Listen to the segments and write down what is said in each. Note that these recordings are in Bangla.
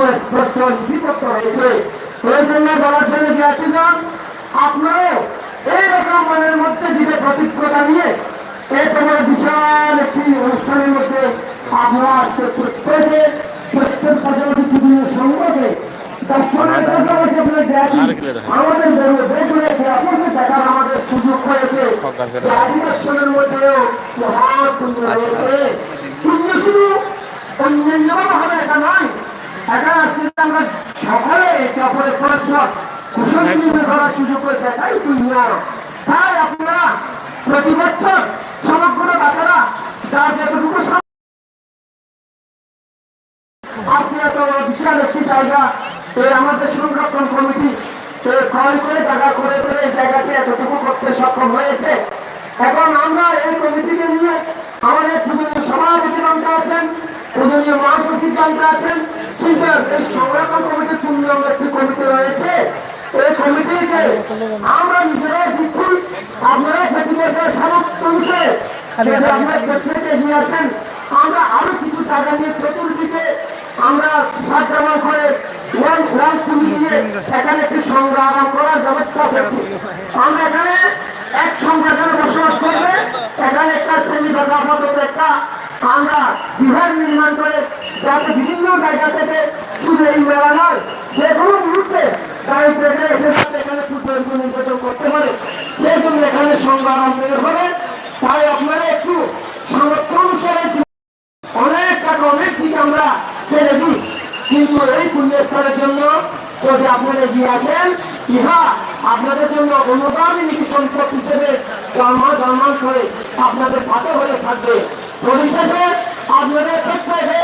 রয়েছে এই জন্য বলার জন্য জ্ঞাতিগণ আপনারাও এইরকম মনের মধ্যে দিবে প্রতিক্রিয়া নিয়ে এই তোমার বিশাল একটি অনুষ্ঠানের মধ্যে আপনারা প্রত্যেকে প্রত্যেক পাশাপাশি বিভিন্ন সংগ্রহে দর্শনের পাশাপাশি আপনার জ্ঞাতি আমাদের বলব দেখলে আপনাদের দেখার আমাদের সুযোগ হয়েছে। জ্ঞাতি দর্শনের মধ্যেও মহান পুণ্য রয়েছে। পুণ্য শুধু অন্যান্যভাবে হবে এটা নয় এটা আজকে আমরা সকলে একে অপরের পরস্পর কুশল বিনিময় করার সুযোগ হয়েছে এটাই পুণ্য তাই আপনারা প্রতি বছর সমগ্র বাচ্চারা যার যতটুকু সাম- আপনি এত বিশাল একটি জায়গা এই আমাদের সংরক্ষণ কমিটি ক্রয় করে জায়গা করে করে এই জায়গাকে এতটুকু করতে সক্ষম হয়েছে। এখন আমরা এই কমিটিকে নিয়ে আমাদের পূজনীয় সভাপতি জানতে আছেন পূজনীয় মহাসচিব জানতে আছেন কিন্তু সংরক্ষণ একটি কমিটি রয়েছে এই কমিটিকে আমরা নিজেরাই দিচ্ছি আপনারা প্রতিবেশের সমস্ত নিয়ে আসেন আমরা আরও কিছু টাকা নিয়ে চতুর্দিকে আমরা সাজ্জামা করে এখানে একটি সংগ্রাম করার ব্যবস্থা করছি আমরা এখানে এক সঙ্গে বসবাস করবে এখানে একটা শ্রেণি বা আপাতত একটা আমরা বিহার নির্মাণ করে যাতে বিভিন্ন জায়গা থেকে এই মেলা নয় যে কোনো মুহূর্তে থেকে এসে এখানে পুজো নির্বাচন করতে পারে। সেই জন্য এখানে বের হবে। তাই আপনারা একটু সামর্থ্য অনুসারে অনেক টাকা, অনেক দিকে আমরা ছেড়ে দিই। কিন্তু এই পুণ্যস্থলের জন্য যদি আপনারা এগিয়ে আসেন, ইহা আপনাদের জন্য অনুদানী নীতি সম্পদ হিসেবে জন্ম জন্মান করে আপনাদের সাথে হয়ে থাকবে। পরিশেষে আপনাদের প্রত্যেকে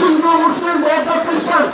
হিন্দু, মুসলিম, বৌদ্ধ, খ্রিস্টান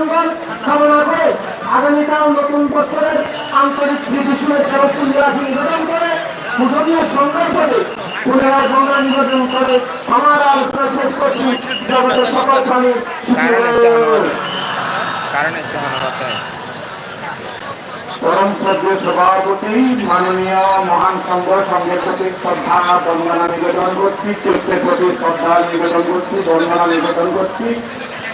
জয়মঙ্গল কামনা করে আগামীকাল নতুন বছরের আন্তরিক স্মৃতি শুভেচ্ছা ও নিবেদন করে পূজনীয় করে পুনরায় গঙ্গা নিবেদন করে আমার আলোচনা শেষ করছি জগতের সকল কারণ রাখে পরম শ্রদ্ধেয় সভাপতি মাননীয় মহান সংঘ সংঘের প্রতি শ্রদ্ধা বন্দনা নিবেদন করছি চৈত্রের প্রতি শ্রদ্ধা নিবেদন করছি বন্দনা নিবেদন করছি।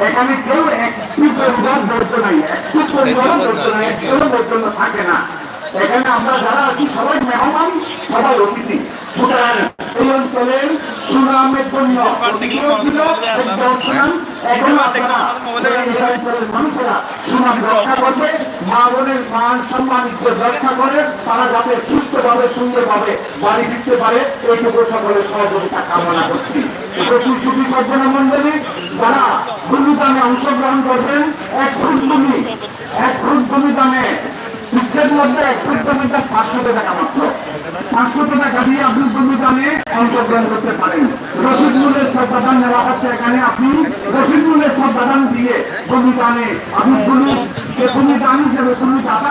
এখানে কেউ একটি পরিবার ধরতে নাই একটি পরিবারও ধরতে নাই কেউ পর্যন্ত থাকে না। এখানে আমরা যারা আছি সবাই মেহমান সবাই অতিথি। সুতরাং এই অঞ্চলের সুনামের জন্য ছিল এখন আপনারা মানুষেরা সুনাম রক্ষা করবে বাড়ি ফিরতে পারে, এইটুকু সকলের সহযোগিতা কামনা করছি। প্রচুর সুখী সজ্জনা অংশগ্রহণ করবেন, এক ফুট এক ফুট জমিটা পাঁচশো টাকা মাত্র। দিয়ে আপনি ভূমিদানে অংশগ্রহণ করতে পারেন। সদ্দান নেওয়া হচ্ছে এখানে। আপনি সদ্দান দিয়ে ভূমিদানে আপনি ভূমি, যে ভূমি দাতা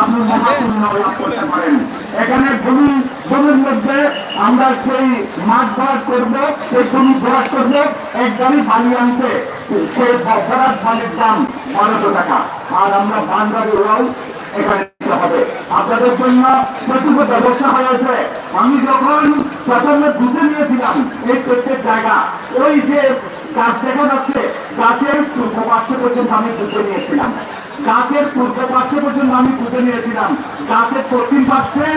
আপনি মহাপূর্ণ লাভ করতে পারেন। এখানে ভূমি জমির মধ্যে আমরা সেই মাঠ ভরাট করব, সেই জমি ভরাট করব, একদমই বালি আনতে। সেই ভরাট বালির দাম বারোশো টাকা। আর আমরা বানবাড়ি ওরাও এখানে আপনাদের জন্য প্রচুর ব্যবস্থা হয়েছে। আমি যখন প্রথমে বুঝে নিয়েছিলাম এই প্রত্যেক জায়গা, ওই যে গাছ দেখা যাচ্ছে, গাছের পূর্ব পার্শ্ব পর্যন্ত আমি বুঝে নিয়েছিলাম। গাছের পূর্ব পার্শ্ব পর্যন্ত আমি বুঝে নিয়েছিলাম। গাছের পশ্চিম পার্শ্বে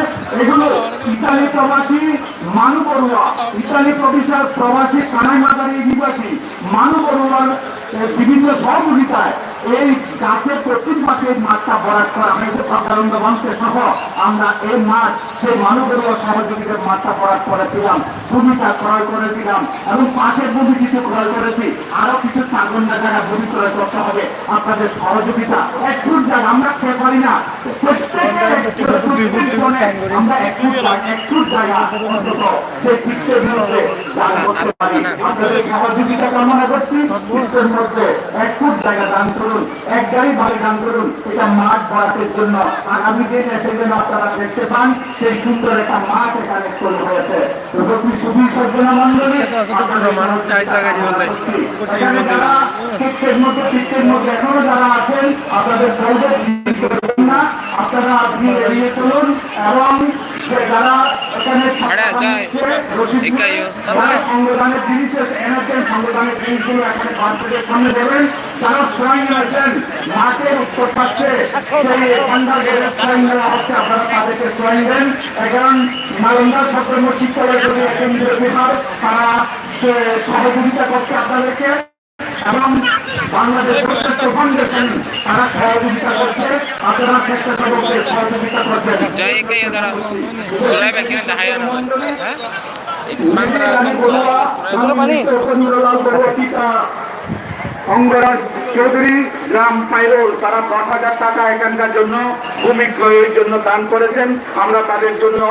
এগুলো ইতালি প্রবাসী মানু বড়ুয়া, ইতালি প্রবিশাল প্রবাসী কানাই মাদারি নিবাসী, মানু বড়ুয়ার বিভিন্ন সহযোগিতায় এই গাছের পশ্চিম পাশে এই মাঠটা ভরাট করা হয়েছে সরকারন্দ মঞ্চের সহ আমরা এই মাঠ সেই মানবের সহযোগিতার মাঠটা ভরাট করেছিলাম ভূমিটা ক্রয় করেছিলাম এবং পাশের ভূমি কিছু ক্রয় করেছি। আরও কিছু চারগন্ডা জায়গা ভূমি ক্রয় করতে হবে আপনাদের সহযোগিতা এক ফুট জায়গা আমরা খেয়ে পারি না। প্রত্যেকে আমরা একটু একটু জায়গা অন্তত সেই পিকচার মধ্যে দান করতে পারি। আপনাদের সহযোগিতা কামনা করছি পিকচার মধ্যে এক ফুট জায়গা দান করুন এক গাড়ি গান দান করুন। এটা মাঠ বরাতের জন্য। আগামী দিনে সেই জন্য আপনারা দেখতে পান সেই সুন্দর একটা মাঠ এখানে তৈরি হয়েছে। তো সজ্জনা মন্ডলী মধ্যে এখনও যারা আছেন আপনাদের আপনি এড়িয়ে চলুন এবং যারা এখানে আরে, যাই। একাইও। যারা সংবিধানের জিনিসের এনেছেন সংবিধানের জিনিসগুলো এখানে কনফিডেন্স সামনে দেবেন তারা স্বয়ং আছেন মাঠের উত্তর পাচ্ছে সেই এখানকার স্বয়ং দেওয়া হচ্ছে আপনারা তাদেরকে স্বয়ং দেন এখন নালন্দা তারা সহযোগিতা করছে আপনাদেরকে এবং বাংলাদেশ ফাউন্ডেশন তারা সহযোগিতা করছে আপনারা সহযোগিতা জয় দেখায় না অঙ্গরাজ চৌধুরী গ্রাম পাইরোল তারা দশ হাজার টাকা এখানকার জন্য ভূমি ক্রয়ের জন্য দান করেছেন। আমরা তাদের জন্য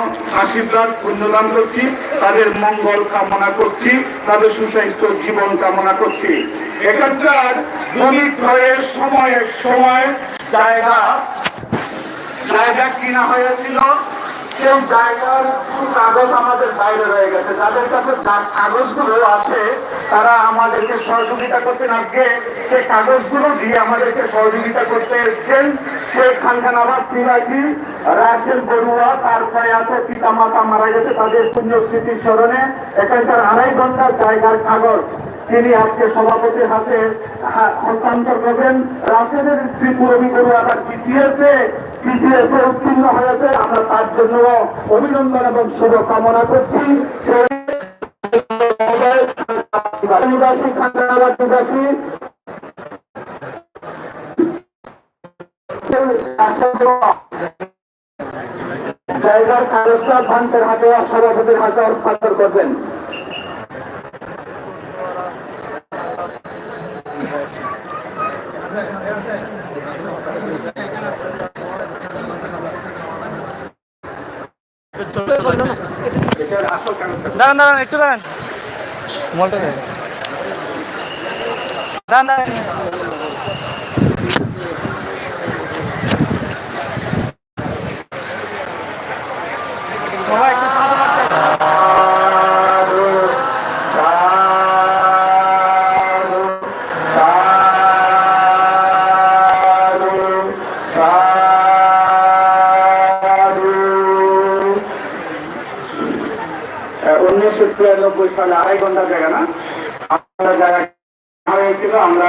আশীর্বাদ পুণ্যদান করছি। তাদের মঙ্গল কামনা করছি, তাদের সুস্বাস্থ্য জীবন কামনা করছি। এখানকার ভূমি ক্রয়ের সময় সময়, জায়গা জায়গা কিনা হয়েছিল? সেই জায়গার কাগজ আমাদের বাইরে রয়ে গেছে। যাদের কাছে কাগজগুলো আছে, তারা আমাদেরকে সহযোগিতা করছেন আজকে সেই কাগজগুলো দিয়ে আমাদেরকে সহযোগিতা করতে এসছেন। সেই খানখানাবাদ তিরাশি রাশেল বড়ুয়া তারপরে আছে পিতা মাতা মারা গেছে তাদের পুণ্য স্মৃতির স্মরণে। এখানকার আড়াই ঘণ্টার জায়গার কাগজ তিনি আজকে সভাপতির হাতে হস্তান্তর করবেন। রাশেদের ত্রিপুরবী বড়ুয়া আবার পিছিয়েছে পিছিয়েছে উত্তীর্ণ হয়েছে। আমরা তার জন্য অভিনন্দন এবং শুভ কামনা করছি। নিবাসী জায়গার কাগজটা ভান্তের হাতে সভাপতির হাতে হস্তান্তর করবেন। দাঁড়ান দাঁড়ান একটু দাঁড়ান মলটা দেন দাঁড়ান দাঁড়ান সবাই উনিশশো তিরানব্বই সালে আড়াই ঘণ্টা জায়গা না? আমরা জায়গা হয়েছিল আমরা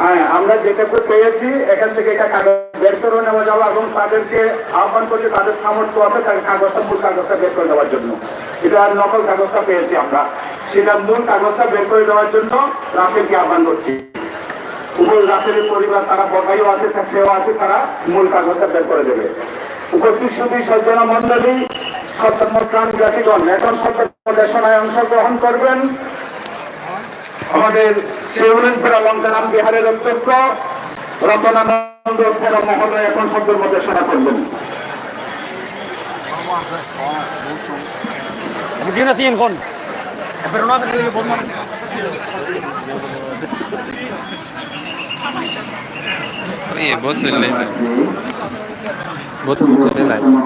হ্যাঁ আমরা যেটুকু পেয়েছি, এখান থেকে এটা কাগজ বের করে নেওয়া যাব এবং তাদেরকে আহ্বান করছি, তাদের সামর্থ্য আছে, তার কাগজটা, মূল কাগজটা বের করে দেওয়ার জন্য। এটা আর নকল কাগজটা পেয়েছি আমরা। সেটা মূল কাগজটা বের করে দেওয়ার জন্য রাসেলকে আহ্বান করছি। উপর রাসেলের পরিবার, তারা বকাইও আছে, সেও আছে, তারা মূল কাগজটা বের করে দেবে। উপস্থিত সজ্জনা মন্ডলী সত্যম প্রাণ জাতিগণ এখন দেশনায় অংশগ্রহণ করবেন। আমাদের শিবলিনপুরা লঙ্কারাম বিহারের অধ্যক্ষ রতনানন্দ মহোদয় এখন শব্দের মধ্যে শোনা করবেন siyan kon. 模特从前面来。